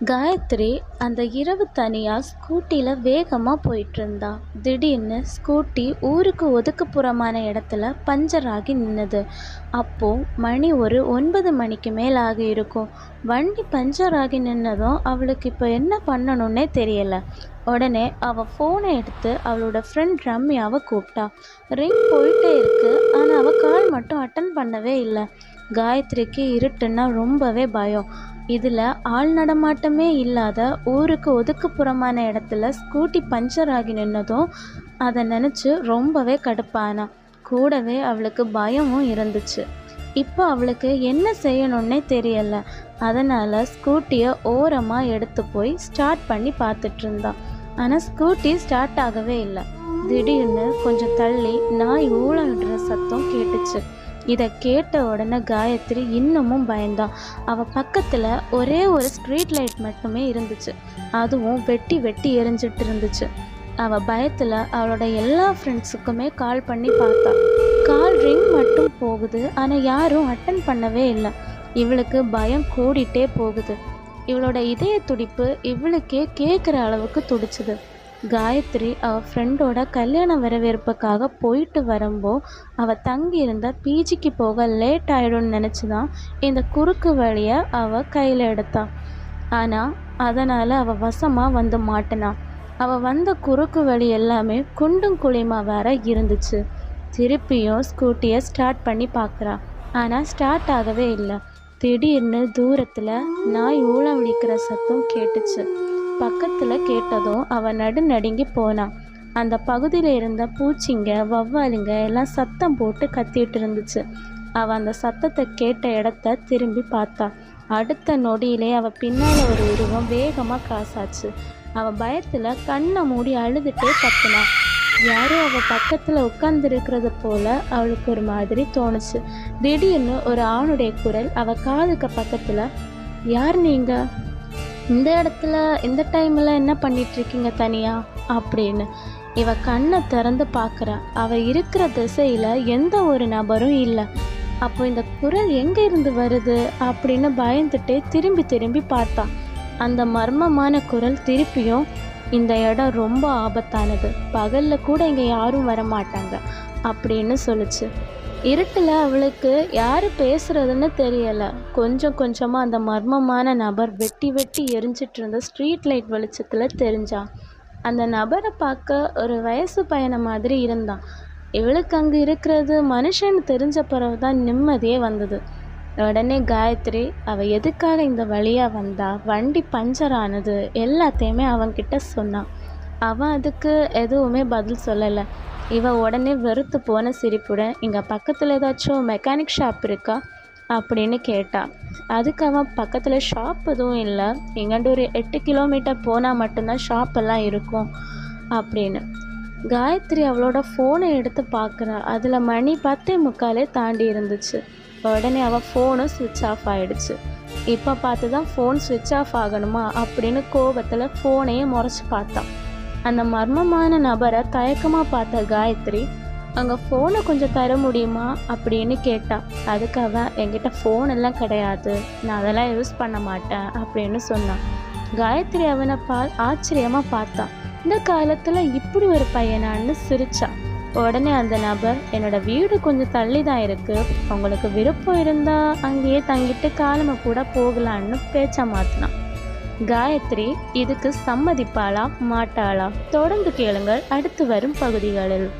காயத்ரி அந்த இரவு தனியாக ஸ்கூட்டியில் வேகமாக போயிட்டுருந்தா. திடீர்னு ஸ்கூட்டி ஊருக்கு ஒதுக்குப்புறமான இடத்துல பஞ்சர் ஆகி நின்றுது அப்போது மணி ஒரு ஒன்பது மணிக்கு மேல் ஆகியிருக்கும் வண்டி பஞ்சர் ஆகி நின்னதும் அவளுக்கு இப்போ என்ன பண்ணணுன்னே தெரியலை. உடனே அவள் ஃபோனை எடுத்து அவளோட ஃப்ரெண்ட் ரம்யாவை கூப்பிட்டா. ரிங் போயிட்டே இருக்கு ஆனால் அவள் கால் மட்டும் அட்டன் பண்ணவே இல்லை. காயத்ரிக்கு இருட்டுன்னா ரொம்பவே பயம். இதில் ஆள் நடமாட்டமே இல்லாத ஊருக்கு ஒதுக்குப்புறமான இடத்துல ஸ்கூட்டி பஞ்சர் ஆகி நின்னதும் அதை நினச்சி ரொம்பவே கடுப்பானா. கூடவே அவளுக்கு பயமும் இருந்துச்சு. இப்போ அவளுக்கு என்ன செய்யணுன்னே தெரியல. அதனால் ஸ்கூட்டியை ஓரமாக எடுத்து போய் ஸ்டார்ட் பண்ணி பார்த்துட்டு இருந்தான் ஆனால் ஸ்கூட்டி ஸ்டார்ட் ஆகவே இல்லை. திடீர்னு கொஞ்சம் தள்ளி நாய் ஊழல்ற சத்தம் கேட்டுச்சு. இதை கேட்ட உடனே காயத்ரி இன்னமும் பயந்தான். அவள் பக்கத்தில் ஒரே ஒரு ஸ்ட்ரீட் லைட் மட்டுமே இருந்துச்சு. அதுவும் வெட்டி வெட்டி எரிஞ்சிட்டு இருந்துச்சு. அவள் பயத்தில் அவளோட எல்லா ஃப்ரெண்ட்ஸுக்குமே கால் பண்ணி பார்த்தா. கால் ரிங் மட்டும் போகுது ஆனால் யாரும் அட்டன் பண்ணவே இல்லை. இவளுக்கு பயம் கூடிட்டே போகுது. இவளோட இதய துடிப்பு இவளுக்கே கேட்குற அளவுக்கு துடிச்சுது. காயத்ரி அவள் ஃப்ரெண்டோட கல்யாண வரவேற்புக்காக போயிட்டு வரும்போ அவள் தங்கியிருந்த பிஜிக்கு போக லேட் ஆகிடும்னு நினச்சி தான் இந்த குறுக்கு வழியை அவள் கையில் எடுத்தாள் ஆனால் அதனால் அவள் வசமாக வந்து மாட்டினான் அவள் வந்த குறுக்கு வழி எல்லாமே குண்டும் குழிமா வேற இருந்துச்சு. திருப்பியும் ஸ்கூட்டியை ஸ்டார்ட் பண்ணி பார்க்குறா ஆனால் ஸ்டார்ட் ஆகவே இல்லை. திடீர்னு தூரத்தில் நாய் ஊழம் விழிக்கிற சத்தம் கேட்டுச்சு. பக்கத்தில் கேட்டதும் அவன் நடு நடுங்கி போனான் அந்த பகுதியில் இருந்த பூச்சிங்க வவ்வாலுங்க எல்லாம் சத்தம் போட்டு கத்திட்டு இருந்துச்சு. அவள் அந்த சத்தத்தை கேட்ட இடத்த திரும்பி பார்த்தா. அடுத்த நொடியிலே அவள் பின்னால் ஒரு உருவம் வேகமாக கிராஸ் ஆச்சு. அவள் பயத்தில் கண்ணை மூடி அழுதுகிட்டே கத்துனான் யாரோ அவள் பக்கத்தில் உட்காந்துருக்கிறது போல அவளுக்கு ஒரு மாதிரி தோணுச்சு. திடீர்னு ஒரு ஆணுடைய குரல் அவள் காதுக்கு பக்கத்தில் யார் நீங்கள் இந்த இடத்துல இந்த டைமில் என்ன பண்ணிகிட்ருக்கீங்க தனியாக அப்படின்னு இவ கண்ணை திறந்து பார்க்குறா. அவள் இருக்கிற திசையில் எந்த ஒரு நபரும் இல்லை. அப்போ இந்த குரல் எங்கே இருந்து வருது அப்படின்னு பயந்துட்டே திரும்பி திரும்பி பார்த்தா. அந்த மர்மமான குரல் திருப்பியும் இந்த இடம் ரொம்ப ஆபத்தானது. பகலில் கூட இங்கே யாரும் வரமாட்டாங்க அப்படின்னு சொல்லுச்சு. இருட்டில் அவளுக்கு யார் பேசுகிறதுன்னு தெரியலை. கொஞ்சம் கொஞ்சமாக அந்த மர்மமான நபர் வெட்டி வெட்டி எரிஞ்சிட்டு இருந்த ஸ்ட்ரீட் லைட் வெளிச்சத்தில் தெரிஞ்சான் அந்த நபரை பார்க்க ஒரு வயசு பையனை மாதிரி இருந்தான். இவளுக்கு அங்கே இருக்கிறது மனுஷன்னு தெரிஞ்ச பிறகு தான் நிம்மதியே வந்தது. உடனே காயத்ரி அவள் எதுக்காக இந்த வழியாக வந்தா? வண்டி பஞ்சர் ஆனது. எல்லாத்தையுமே அவன்கிட்ட சொன்னான். அவன் அதுக்கு எதுவுமே பதில் சொல்லலை. இவ உடனே வெறுத்து போன சிரிப்புடன் இங்கே பக்கத்தில் ஏதாச்சும் மெக்கானிக் ஷாப் இருக்கா? அப்படின்னு கேட்டான் அதுக்கு அவன் பக்கத்தில் ஷாப் எதுவும் இல்லை. எங்காண்டு ஒரு எட்டு கிலோமீட்டர் போனால் மட்டும்தான் ஷாப் எல்லாம் இருக்கும். அப்படின்னு. காயத்ரி அவளோட ஃபோனை எடுத்து பார்க்குறா. அதில் மணி பத்தே முக்காலே தாண்டி இருந்துச்சு. உடனே அவள் ஃபோனும் சுவிட்ச் ஆஃப் ஆகிடுச்சு இப்போ பார்த்து தான் ஃபோன் சுவிட்ச் ஆஃப் ஆகணுமா? அப்படின்னு கோபத்தில் ஃபோனையே முறைச்சி பார்த்தான். அந்த மர்மமான நபரை தயக்கமாக பார்த்த காயத்ரி அங்கே ஃபோனை கொஞ்சம் தர முடியுமா? அப்படின்னு கேட்டா அதுக்கு அவன் என்கிட்ட ஃபோன் எல்லாம் கிடையாது. நான் அதெல்லாம் யூஸ் பண்ண மாட்டேன் அப்படின்னு சொன்னான். காயத்ரி அவனை பா ஆச்சரியமாக பார்த்தான் இந்த காலத்தில் இப்படி ஒரு பையனான்னு சிரிச்சான் உடனே அந்த நபர் என்னோட வீடு கொஞ்சம் தள்ளி தான் இருக்குது உங்களுக்கு விருப்பம் இருந்தால் அங்கேயே தங்கிட்டு காலமை கூட போகலான்னு பேச்ச மாற்றினான் காயத்ரி இதுக்கு சம்மதிப்பாளா? மாட்டாளா? தொடர்ந்து கேளுங்கள். அடுத்து வரும் பகுதிகளில்.